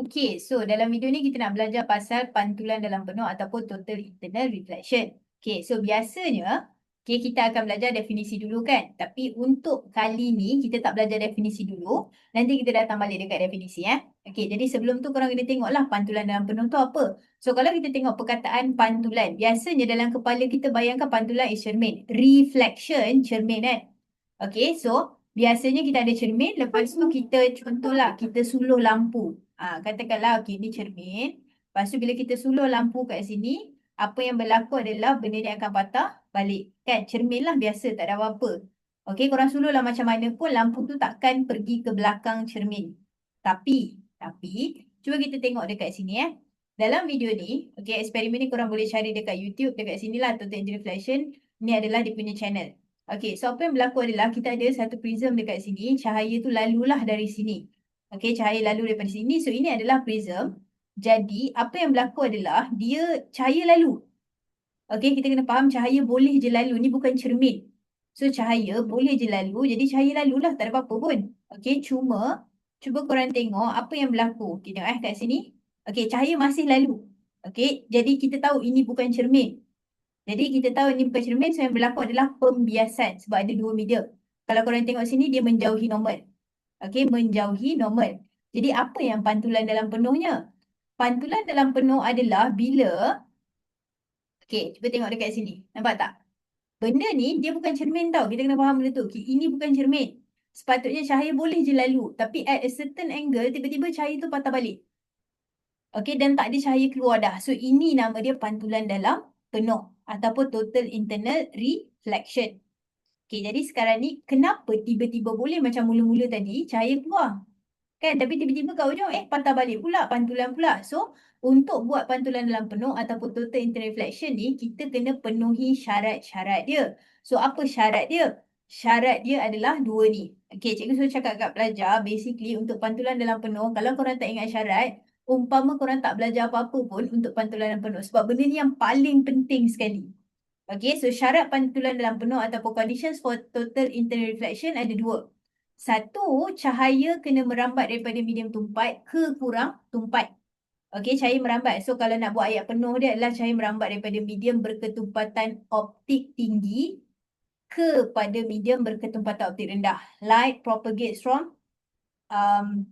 Okay, so dalam video ni kita nak belajar pasal pantulan dalam penuh ataupun total internal reflection. Okay, so biasanya okay, kita akan belajar definisi dulu kan. Tapi untuk kali ni kita tak belajar definisi dulu. Nanti kita datang balik dekat definisi ya. Okay, jadi sebelum tu korang kena tengoklah pantulan dalam penuh tu apa. So kalau kita tengok perkataan pantulan, biasanya dalam kepala kita bayangkan pantulan is cermin. Reflection cermin kan. Okay, so biasanya kita ada cermin. Lepas tu kita contohlah kita suluh lampu. Ha, katakanlah okay, ni cermin. Lepas tu bila kita suluh lampu kat sini, apa yang berlaku adalah benda ni akan patah balik. Kan cermin lah biasa tak ada apa-apa. Okay korang suluh lah macam mana pun lampu tu takkan pergi ke belakang cermin. Tapi, tapi cuba kita tengok dekat sini eh. Dalam video ni, okay eksperimen ni korang boleh cari dekat YouTube, dekat sini lah Total Energy Reflection. Ni adalah dia punya channel. Okay, so apa yang berlaku adalah kita ada satu prism dekat sini. Cahaya tu lalulah dari sini. Okey, cahaya lalu daripada sini. So, ini adalah prism. Jadi, apa yang berlaku adalah dia cahaya lalu. Okey, kita kena faham cahaya boleh je lalu. Ni bukan cermin. So, cahaya boleh je lalu. Jadi, cahaya lalu lah. Tak ada apa-apa pun. Okey, cuma cuba korang tengok apa yang berlaku. Kita tengok eh kat sini. Okey, cahaya masih lalu. Okey, jadi kita tahu ini bukan cermin. Jadi, kita tahu ini bukan cermin. So, yang berlaku adalah pembiasan. Sebab ada dua medium. Kalau korang tengok sini, dia menjauhi normal. Okey, menjauhi normal. Jadi apa yang pantulan dalam penuhnya? Pantulan dalam penuh adalah bila Okey, cuba tengok dekat sini. Nampak tak? Benda ni dia bukan cermin tau. Kita kena faham benda tu. Okay, ini bukan cermin. Sepatutnya cahaya boleh je lalu. Tapi at a certain angle, tiba-tiba cahaya tu patah balik. Okey, dan tak ada cahaya keluar dah. So, ini nama dia pantulan dalam penuh. Ataupun total internal reflection. Okay, jadi sekarang ni kenapa tiba-tiba boleh macam mula-mula tadi cahaya keluar? Kan? Tapi tiba-tiba kau ujung eh patah balik pula, pantulan pula. So, untuk buat pantulan dalam penuh ataupun total internal reflection ni, kita kena penuhi syarat-syarat dia. So, apa syarat dia? Syarat dia adalah dua ni. Okay, cikgu suruh cakap kat pelajar, basically untuk pantulan dalam penuh, kalau korang tak ingat syarat, umpama korang tak belajar apa-apa pun untuk pantulan dalam penuh. Sebab benda ni yang paling penting sekali. Okay, so syarat pantulan dalam penuh ataupun conditions for total internal reflection ada dua. Satu, cahaya kena merambat daripada medium tumpat ke kurang tumpat. Okay, cahaya merambat. So, kalau nak buat ayat penuh dia adalah cahaya merambat daripada medium berketumpatan optik tinggi kepada medium berketumpatan optik rendah. Light propagates from um,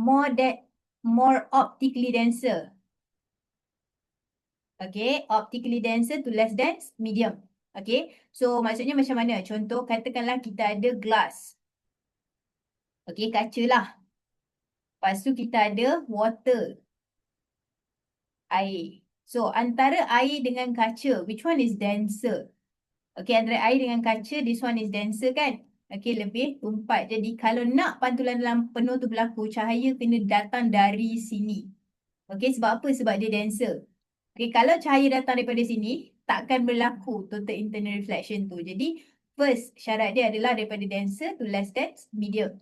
more that more optically denser Okay, optically denser to less dense, medium. Okay, so maksudnya macam mana? Contoh, katakanlah kita ada glass. Okay, kaca lah. Lepas tu kita ada water. Air. So, antara air dengan kaca, which one is denser? Okay, antara air dengan kaca, this one is denser kan? Okay, lebih tumpat. Jadi, kalau nak pantulan dalam penuh tu berlaku, cahaya kena datang dari sini. Okay, sebab apa? Sebab dia denser. Okay, kalau cahaya datang daripada sini, takkan berlaku total internal reflection tu. Jadi, first syarat dia adalah daripada denser to less dense, medium.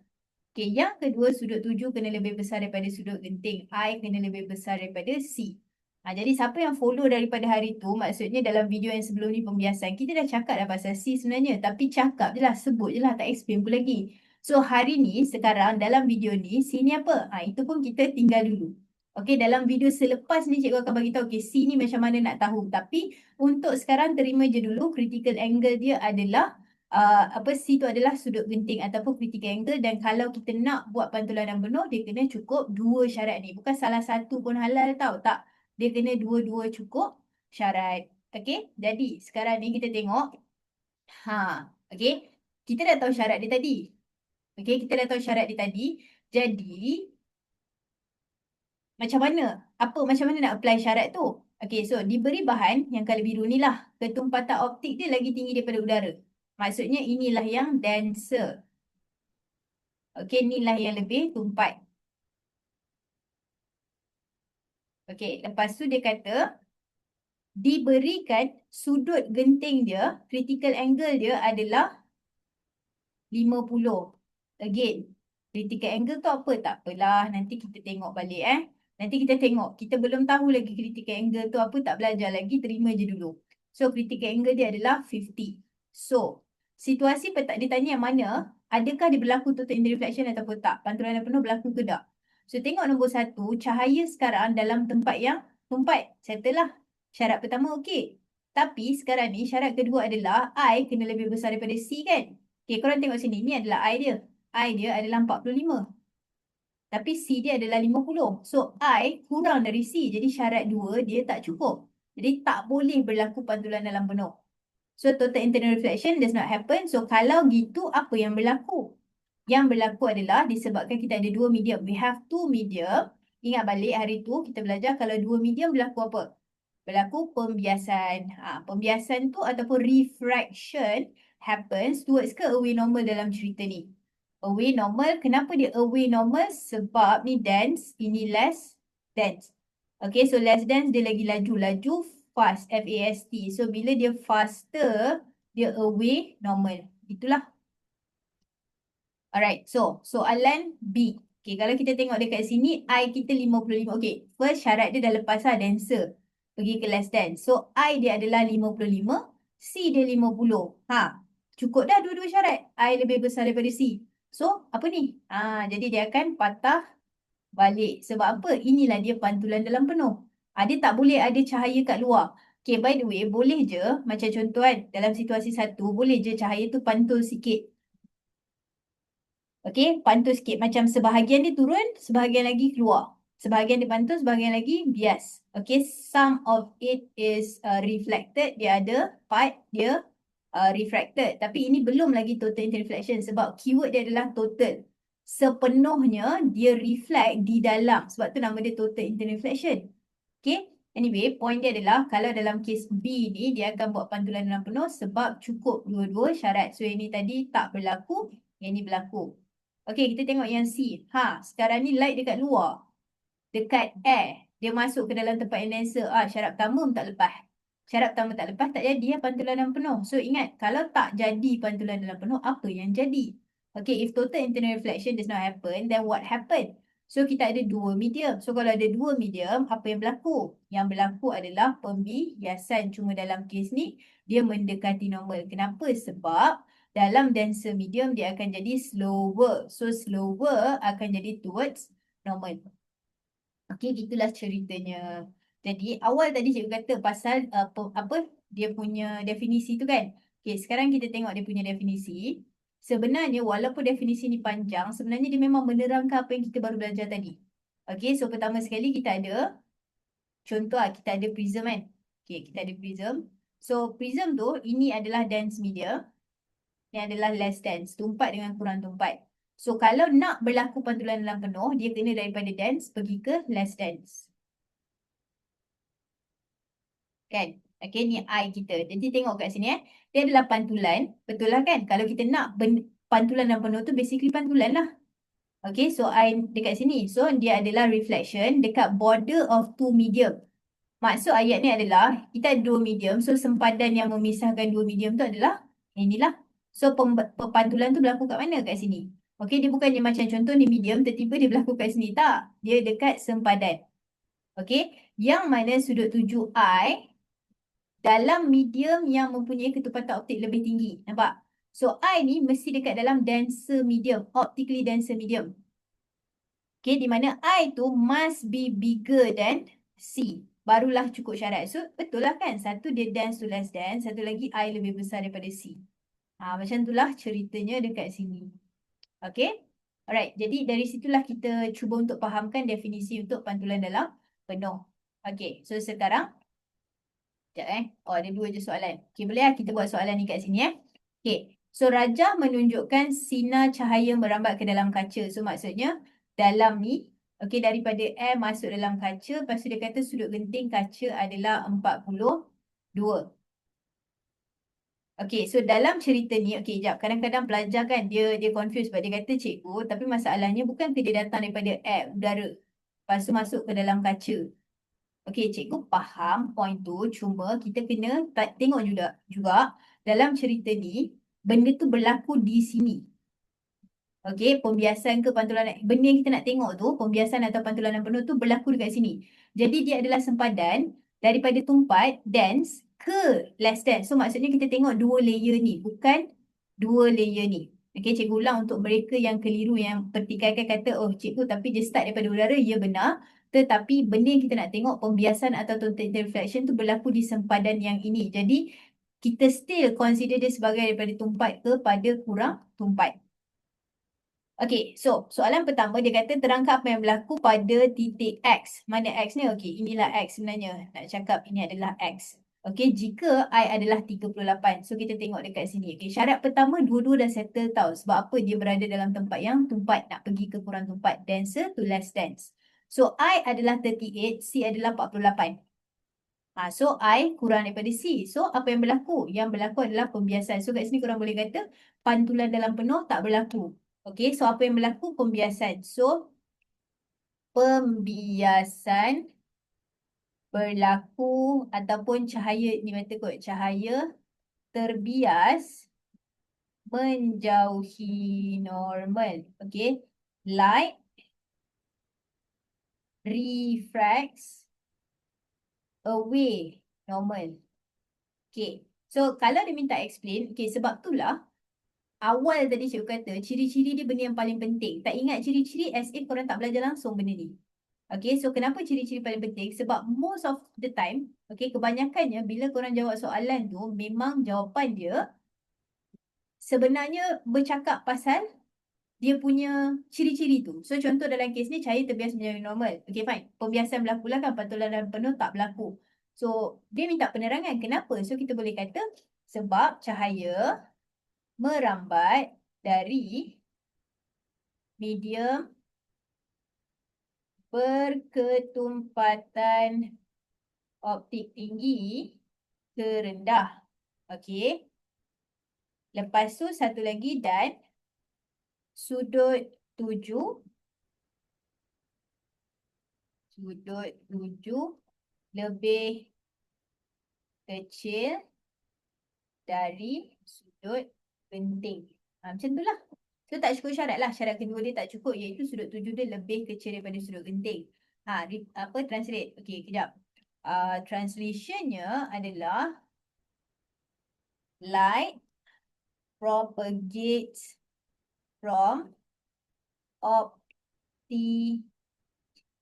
Okay, yang kedua, sudut tuju kena lebih besar daripada sudut genting. I kena lebih besar daripada C. Ha, jadi, siapa yang follow daripada hari tu, maksudnya dalam video yang sebelum ni pembiasan, kita dah cakap dah pasal C sebenarnya. Tapi cakap je lah, sebut je lah, tak explain pun lagi. So, hari ni, sekarang dalam video ni, C ni apa? Ha, itu pun kita tinggal dulu. Okey, dalam video selepas ni cikgu akan bagi tahu okey C ni macam mana nak tahu. Tapi untuk sekarang terima je dulu critical angle dia adalah uh, apa C tu adalah sudut genting ataupun critical angle dan kalau kita nak buat pantulan yang benar dia kena cukup dua syarat ni. Bukan salah satu pun halal tau. Tak. Dia kena dua-dua cukup syarat. Okey, jadi sekarang ni kita tengok. Ha, okey. Kita dah tahu syarat dia tadi. Okey, kita dah tahu syarat dia tadi. Jadi macam mana? Apa macam mana nak apply syarat tu? Okay, so diberi bahan yang kalau biru ni lah. Ketumpatan optik dia lagi tinggi daripada udara. Maksudnya inilah yang denser. Okay, inilah yang lebih tumpat. Okay, lepas tu dia kata diberikan sudut genting dia, critical angle dia adalah 50. Again, critical angle tu apa? Tak apalah, nanti kita tengok balik eh. Nanti kita tengok. Kita belum tahu lagi critical angle tu apa. Tak belajar lagi. Terima je dulu. So, critical angle dia adalah 50. So, situasi petak dia tanya yang mana. Adakah dia berlaku total in reflection ataupun tak? Pantulan yang penuh berlaku ke tak? So tengok nombor satu, cahaya sekarang dalam tempat yang tumpat. Settle lah. Syarat pertama okey. Tapi sekarang ni syarat kedua adalah I kena lebih besar daripada C kan? Okay, korang tengok sini. Ni adalah I dia. I dia adalah 45. Tapi C dia adalah 50. So I kurang dari C. Jadi syarat dua dia tak cukup. Jadi tak boleh berlaku pantulan dalam penuh. So total internal reflection does not happen. So kalau gitu apa yang berlaku? Yang berlaku adalah disebabkan kita ada dua medium. We have two medium. Ingat balik hari tu kita belajar kalau dua medium berlaku apa? Berlaku pembiasan. Ha, pembiasan tu ataupun refraction happens towards ke away normal dalam cerita ni. Away normal, kenapa dia away normal? Sebab ni dense, ini less dense. Okay, so less dense dia lagi laju. Laju fast, F-A-S-T. So bila dia faster, dia away normal. Itulah. Alright, so soalan B. Okay, kalau kita tengok dekat sini, I kita 55. Okay, first syarat dia dah lepas lah denser. Pergi ke less dense. So I dia adalah 55, C dia 50. Ha, Cukup dah dua-dua syarat. I lebih besar daripada C. So, apa ni? Ah, jadi dia akan patah balik. Sebab apa? Inilah dia pantulan dalam penuh. Ah, dia tak boleh ada cahaya kat luar. Okay, by the way, boleh je. Macam contoh kan, dalam situasi satu, boleh je cahaya tu pantul sikit. Okay, pantul sikit. Macam sebahagian dia turun, sebahagian lagi keluar. Sebahagian dia pantul, sebahagian lagi bias. Okay, some of it is uh, reflected. Dia ada part, dia uh, refracted. Tapi ini belum lagi total interreflection sebab keyword dia adalah total. Sepenuhnya dia reflect di dalam. Sebab tu nama dia total interreflection. Okay. Anyway, point dia adalah kalau dalam kes B ni dia akan buat pantulan dalam penuh sebab cukup dua-dua syarat. So ini tadi tak berlaku, yang ini berlaku. Okay, kita tengok yang C. Ha, sekarang ni light dekat luar. Dekat air. Dia masuk ke dalam tempat denser. Ah, syarat pertama tak lepas syarat pertama tak lepas, tak jadi ya, pantulan dalam penuh. So ingat, kalau tak jadi pantulan dalam penuh, apa yang jadi? Okay, if total internal reflection does not happen, then what happen? So kita ada dua medium. So kalau ada dua medium, apa yang berlaku? Yang berlaku adalah pembiasan. Cuma dalam kes ni, dia mendekati normal. Kenapa? Sebab dalam denser medium, dia akan jadi slower. So slower akan jadi towards normal. Okay, itulah ceritanya. Jadi awal tadi cikgu kata pasal uh, apa dia punya definisi tu kan. Okay, sekarang kita tengok dia punya definisi. Sebenarnya walaupun definisi ni panjang, sebenarnya dia memang menerangkan apa yang kita baru belajar tadi. Okay, so pertama sekali kita ada contoh lah, kita ada prism kan. Okay, kita ada prism. So prism tu ini adalah dense media. Yang adalah less dense, tumpat dengan kurang tumpat. So kalau nak berlaku pantulan dalam penuh, dia kena daripada dense pergi ke less dense. Kan? Okay, ni I kita. Jadi tengok kat sini eh. Dia adalah pantulan. Betul lah kan? Kalau kita nak pantulan dan penuh tu basically pantulan lah. Okay, so I dekat sini. So, dia adalah reflection dekat border of two medium. Maksud ayat ni adalah kita ada dua medium. So, sempadan yang memisahkan dua medium tu adalah inilah. So, pantulan tu berlaku kat mana kat sini? Okay, dia bukannya macam contoh ni medium, tiba-tiba dia berlaku kat sini. Tak. Dia dekat sempadan. Okay, yang mana sudut tuju I dalam medium yang mempunyai ketepatan optik lebih tinggi. Nampak? So, I ni mesti dekat dalam denser medium, optically denser medium. Okay, di mana I tu must be bigger than C. Barulah cukup syarat. So, betul lah kan? Satu dia dense to less dense, satu lagi I lebih besar daripada C. Ha, macam itulah ceritanya dekat sini. Okay? Alright, jadi dari situlah kita cuba untuk fahamkan definisi untuk pantulan dalam penuh. Okay, so sekarang Sekejap eh. Oh ada dua je soalan. Okay boleh lah kita buat soalan ni kat sini eh. Okay. So rajah menunjukkan sinar cahaya merambat ke dalam kaca. So maksudnya dalam ni. Okay daripada air masuk dalam kaca. Lepas tu dia kata sudut genting kaca adalah 42. Okay, so dalam cerita ni, okay, jap. Kadang-kadang pelajar kan, dia dia confused sebab dia kata cikgu, tapi masalahnya bukan dia datang daripada air, udara. Lepas tu masuk ke dalam kaca. Okey, cikgu faham point tu. Cuma kita kena tengok juga, juga dalam cerita ni, benda tu berlaku di sini. Okey, pembiasan ke pantulan, benda yang kita nak tengok tu, pembiasan atau pantulan penuh tu berlaku dekat sini. Jadi dia adalah sempadan daripada tumpat dense ke less dense. So maksudnya kita tengok dua layer ni, bukan dua layer ni. Okay, cikgu ulang untuk mereka yang keliru yang pertikaikan kata, oh cikgu tapi dia start daripada udara, ya benar. Tetapi benda yang kita nak tengok pembiasan atau total reflection tu berlaku di sempadan yang ini. Jadi kita still consider dia sebagai daripada tumpat kepada kurang tumpat. Okay, so soalan pertama dia kata terangkan apa yang berlaku pada titik X. Mana X ni? Okay, inilah X sebenarnya. Nak cakap ini adalah X. Okay, jika I adalah 38. So kita tengok dekat sini. Okay, syarat pertama dua-dua dah settle tau. Sebab apa dia berada dalam tempat yang tumpat nak pergi ke kurang tumpat. Denser to less dense. So I adalah 38, C adalah 48. Ha, so I kurang daripada C. So apa yang berlaku? Yang berlaku adalah pembiasan. So kat sini korang boleh kata pantulan dalam penuh tak berlaku. Okay, so apa yang berlaku? Pembiasan. So, pembiasan berlaku ataupun cahaya, ni kata kot, cahaya terbias menjauhi normal. Okay, light refracts away normal. Okay, so kalau dia minta explain, okay, sebab itulah awal tadi cikgu kata ciri-ciri dia benda yang paling penting. Tak ingat ciri-ciri as if korang tak belajar langsung benda ni. Okay, so kenapa ciri-ciri paling penting? Sebab most of the time, okay, kebanyakannya bila korang jawab soalan tu, memang jawapan dia sebenarnya bercakap pasal dia punya ciri-ciri tu. So contoh dalam kes ni, cahaya terbiasa menjadi normal. Okay, fine. Pembiasan berlaku lah kan, pantulan dan penuh tak berlaku. So, dia minta penerangan. Kenapa? So, kita boleh kata sebab cahaya merambat dari medium berketumpatan optik tinggi ke rendah. Okey. Lepas tu satu lagi dan sudut tujuh. Sudut tujuh lebih kecil dari sudut penting. Ha, macam tu lah. So tak cukup syarat lah. Syarat kedua dia tak cukup iaitu sudut tujuh dia lebih kecil daripada sudut genting. Ha, apa translate? Okay, kejap. Uh, translationnya adalah light propagates from opti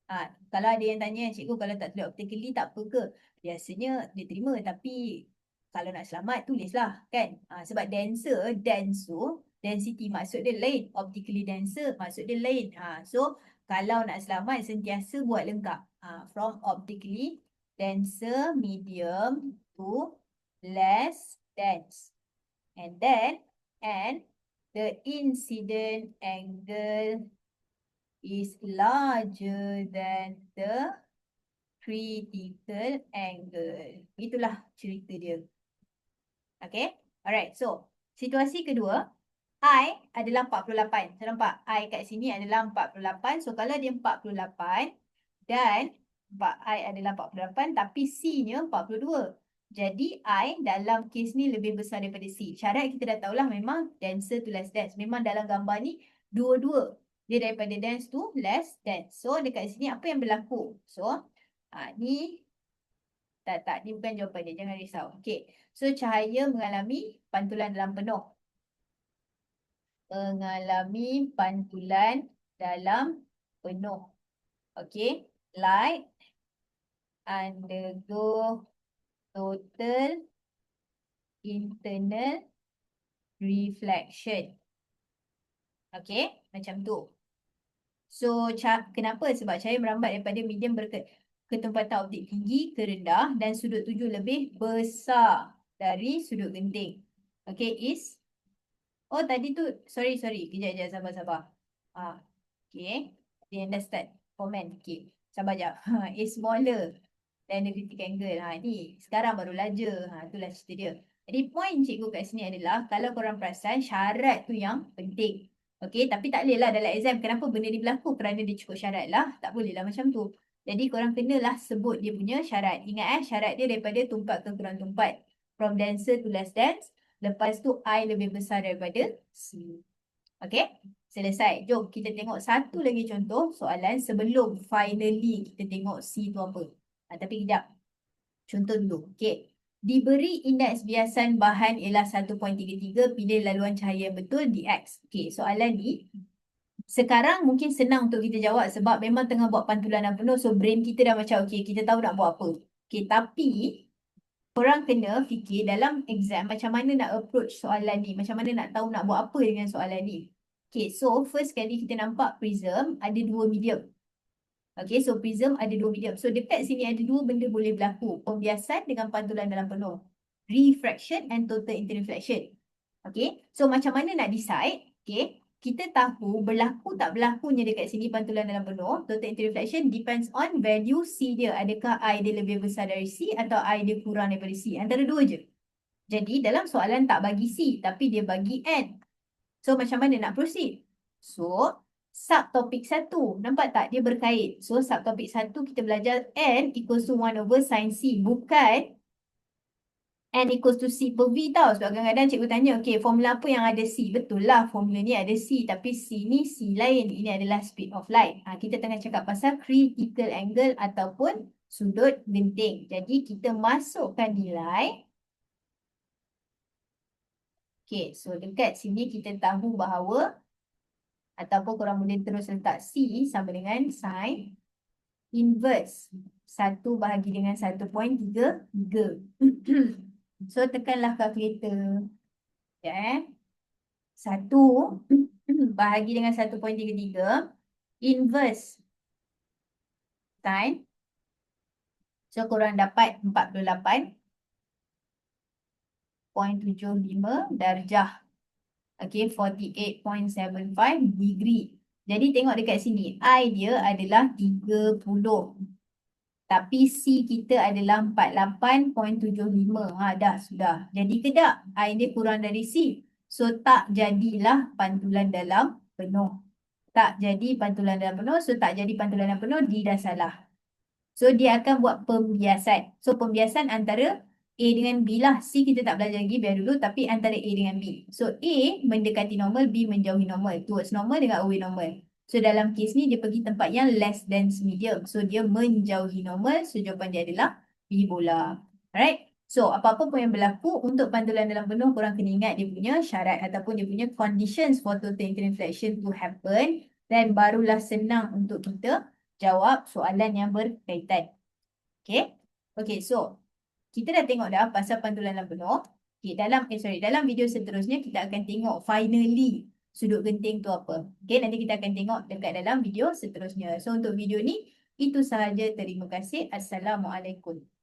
Ha, kalau ada yang tanya, cikgu kalau tak tulis optically tak apa ke? Biasanya dia terima tapi kalau nak selamat tulislah kan? Ha, sebab denser dense tu density maksud dia lain optically denser maksud dia lain. Ha, so kalau nak selamat sentiasa buat lengkap. Ha, from optically denser medium to less dense. And then and the incident angle is larger than the critical angle. Itulah cerita dia. Okay. Alright. So, situasi kedua. I adalah 48. Saya nampak? I kat sini adalah 48. So, kalau dia 48 dan I adalah 48 tapi C-nya 42. Jadi, I dalam kes ni lebih besar daripada C. Syarat kita dah tahulah memang denser to less dense. Memang dalam gambar ni dua-dua. Dia daripada dense to less dense. So, dekat sini apa yang berlaku? So, ha, ni tak, tak. Ni bukan jawapan dia. Jangan risau. Okay. So, cahaya mengalami pantulan dalam penuh. Mengalami pantulan dalam penuh. Okay. Light undergo total internal reflection. Okay. Macam tu. So, kenapa? Sebab cahaya merambat daripada medium berke ketempatan optik tinggi ke rendah dan sudut tujuh lebih besar dari sudut genting. Okay, is. Oh, tadi tu, sorry, sorry. Kejap, kejap, sabar, sabar. Ah, okay. Dah start comment. Okay, sabar jap. is smaller than the critical angle. Ha, ni, sekarang baru laja. Ha, itulah cerita dia. Jadi, point cikgu kat sini adalah, kalau korang perasan, syarat tu yang penting. Okay, tapi tak boleh lah dalam exam. Kenapa benda ni berlaku? Kerana dia cukup syarat lah. Tak boleh lah macam tu. Jadi korang kenalah sebut dia punya syarat. Ingat eh syarat dia daripada tumpat ke kurang tumpat. From denser to less dense. Lepas tu I lebih besar daripada C. Okay. Selesai. Jom kita tengok satu lagi contoh soalan sebelum finally kita tengok C tu apa. Ha, tapi kejap. Contoh dulu. Okay. Diberi indeks biasan bahan ialah 1.33, pilih laluan cahaya betul dx. Okey, soalan ni sekarang mungkin senang untuk kita jawab sebab memang tengah buat pantulan penuh so brain kita dah macam okey, kita tahu nak buat apa. Okey, tapi korang kena fikir dalam exam macam mana nak approach soalan ni, macam mana nak tahu nak buat apa dengan soalan ni. Okey, so first kali kita nampak prism ada dua medium. Okay, so prism ada dua medium. So dekat sini ada dua benda boleh berlaku. Pembiasan dengan pantulan dalam penuh. Refraction and total interreflection. Okay, so macam mana nak decide? Okay, kita tahu berlaku tak berlakunya dekat sini pantulan dalam penuh. Total interreflection depends on value C dia. Adakah I dia lebih besar dari C atau I dia kurang daripada C. Antara dua je. Jadi dalam soalan tak bagi C tapi dia bagi N. So macam mana nak proceed? So subtopik satu. Nampak tak? Dia berkait. So, subtopik satu kita belajar N equals to 1 over sin C. Bukan N equals to C per V tau. Sebab kadang-kadang cikgu tanya, okay, formula apa yang ada C? Betul lah, formula ni ada C. Tapi C ni C lain. Ini adalah speed of light. Ha, kita tengah cakap pasal critical angle ataupun sudut genting. Jadi, kita masukkan nilai. Okay, so dekat sini kita tahu bahawa ataupun korang boleh terus letak C sama dengan sin inverse 1 bahagi dengan 1.33. so tekanlah kalkulator. Ya eh. 1 bahagi dengan 1.33 inverse sin. So korang dapat 48.75 darjah Okay, 48.75 degree. Jadi tengok dekat sini. I dia adalah 30. Tapi C kita adalah 48.75. Ha, dah, sudah. Jadi ke tak? I dia kurang dari C. So, tak jadilah pantulan dalam penuh. Tak jadi pantulan dalam penuh. So, tak jadi pantulan dalam penuh. D dah salah. So, dia akan buat pembiasan. So, pembiasan antara A dengan B lah. C kita tak belajar lagi biar dulu tapi antara A dengan B. So A mendekati normal, B menjauhi normal. Towards normal dengan away normal. So dalam kes ni dia pergi tempat yang less dense medium. So dia menjauhi normal. So jawapan dia adalah B bola. Alright. So apa-apa pun yang berlaku untuk pantulan dalam penuh korang kena ingat dia punya syarat ataupun dia punya conditions for total interreflection to happen. Dan barulah senang untuk kita jawab soalan yang berkaitan. Okay. Okay so kita dah tengok dah pasal pantulan dalam penuh. Okay, dalam eh sorry, dalam video seterusnya kita akan tengok finally sudut genting tu apa. Okay, nanti kita akan tengok dekat dalam video seterusnya. So untuk video ni itu sahaja. Terima kasih. Assalamualaikum.